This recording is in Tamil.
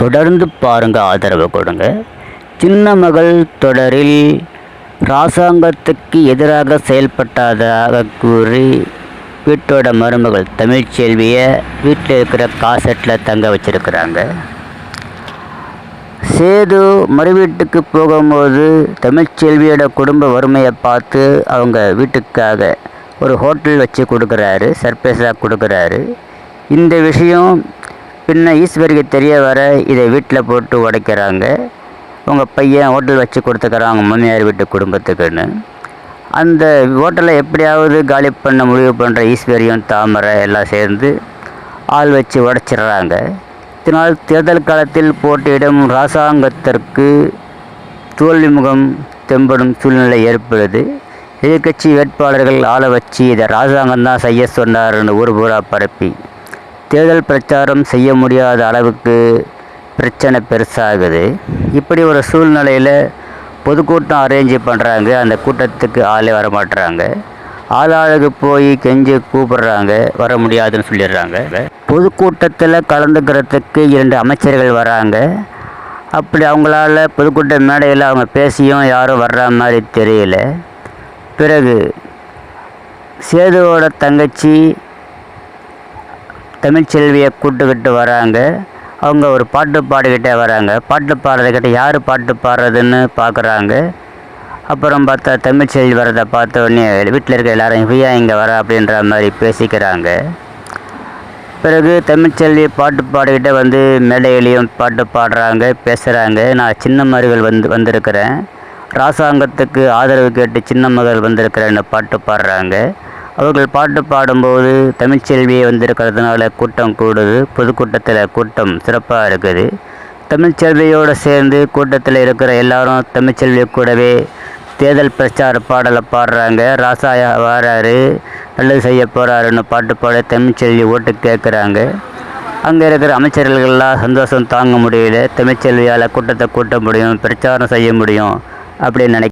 தொடர்ந்து பாருங்கள் ஆதரவு கொடுங்க. சின்ன மகள் தொடரில் ராசாங்கத்துக்கு எதிராக செயல்பட்டதாக கூறி வீட்டோட மருமகள் தமிழ்ச்செல்வியை வீட்டில் இருக்கிற காசட்டில் தங்க வச்சிருக்கிறாங்க. சேது மறு வீட்டுக்கு போகும்போது தமிழ்ச்செல்வியோட குடும்ப வறுமையை பார்த்து அவங்க வீட்டுக்காக ஒரு ஹோட்டல் வச்சு கொடுக்குறாரு சர்ப்ரைஸாக கொடுக்குறாரு. இந்த விஷயம் பின்ன ஈஸ்வரிக்கு தெரிய வர இதை வீட்டில் போட்டு உடைக்கிறாங்க. உங்கள் பையன் ஹோட்டல் வச்சு கொடுத்துக்கிறாங்க அவங்க வீட்டு குடும்பத்துக்குன்னு. அந்த ஹோட்டலை எப்படியாவது காலி பண்ண முடிவு பண்ணுற ஈஸ்வரியும் தாமரை எல்லாம் சேர்ந்து ஆள் வச்சு உடைச்சிடுறாங்க. இதனால் தேர்தல் காலத்தில் போட்டியிடும் இராசாங்கத்திற்கு தோல்விமுகம் தெம்படும் சூழ்நிலை ஏற்படுது. எதிர்க்கட்சி வேட்பாளர்கள் ஆளை வச்சு இதை ராஜாங்கம் தான் செய்ய சொன்னார்னு ஊர் பூரா பரப்பி. தேர்தல் பிரச்சாரம் செய்ய முடியாத அளவுக்கு பிரச்சனை பெருசாகுது. இப்படி ஒரு சூழ்நிலையில் பொதுக்கூட்டம் அரேஞ்சு பண்ணுறாங்க அந்த கூட்டத்துக்கு ஆளே வர மாட்டுறாங்க ஆளாளுக்கு போய் கெஞ்சி கூப்பிடுறாங்க. வர முடியாதுன்னு சொல்லிடுறாங்க. பொதுக்கூட்டத்தில் கலந்துக்கிறதுக்கு இரண்டு அமைச்சர்கள் வராங்க. அப்படி அவங்களால பொதுக்கூட்ட மேடையில் அவங்க பேசியும் யாரும் வர்ற மாதிரி தெரியல. பிறகு சேதுவோட தங்கச்சி தமிழ்ச்செல்வியை கூட்டுக்கிட்டு வராங்க. அவங்க ஒரு பாட்டு பாடிக்கிட்டே வராங்க. பாட்டு பாடுறதுக்கிட்ட யார் பாட்டு பாடுறதுன்னு பார்க்குறாங்க அப்புறம் பார்த்தா தமிழ்ச்செல்வி வரதை பார்த்த உடனே வீட்டில் இருக்க எல்லாரும் இவையா இங்கே வர? அப்படின்ற மாதிரி பேசிக்கிறாங்க. பிறகு தமிழ்ச்செல்வி பாட்டு பாடிக்கிட்டே வந்து மேடையிலையும் பாட்டு பாடுறாங்க பேசுகிறாங்க நான் சின்ன மருகள் வந்து வந்திருக்கிறேன். ராசாங்கத்துக்கு ஆதரவு கேட்டு சின்ன மகள் வந்திருக்கிறேன்னு பாட்டு பாடுறாங்க. அவர்கள் பாட்டு பாடும்போது தமிழ்ச்செல்வி வந்திருக்கிறதுனால கூட்டம் கூடுது. பொதுக்கூட்டத்தில் கூட்டம் சிறப்பாக இருக்குது. தமிழ்ச்செல்வியோடு சேர்ந்து கூட்டத்தில் இருக்கிற எல்லாரும் தமிழ்ச்செல்வி கூடவே தேர்தல் பிரச்சார பாடலை பாடுறாங்க. ராசாயா வராரு நல்லது செய்ய போகிறாருன்னு பாட்டு பாட தமிழ்ச்செல்வி ஓட்டு கேட்குறாங்க அங்கே இருக்கிற அமைச்சர்கள்லாம் சந்தோஷம் தாங்க முடியல. தமிழ்ச்செல்வியால் கூட்டத்தை கூட்ட முடியும் பிரச்சாரம் செய்ய முடியும் அப்படின்னு நினைக்க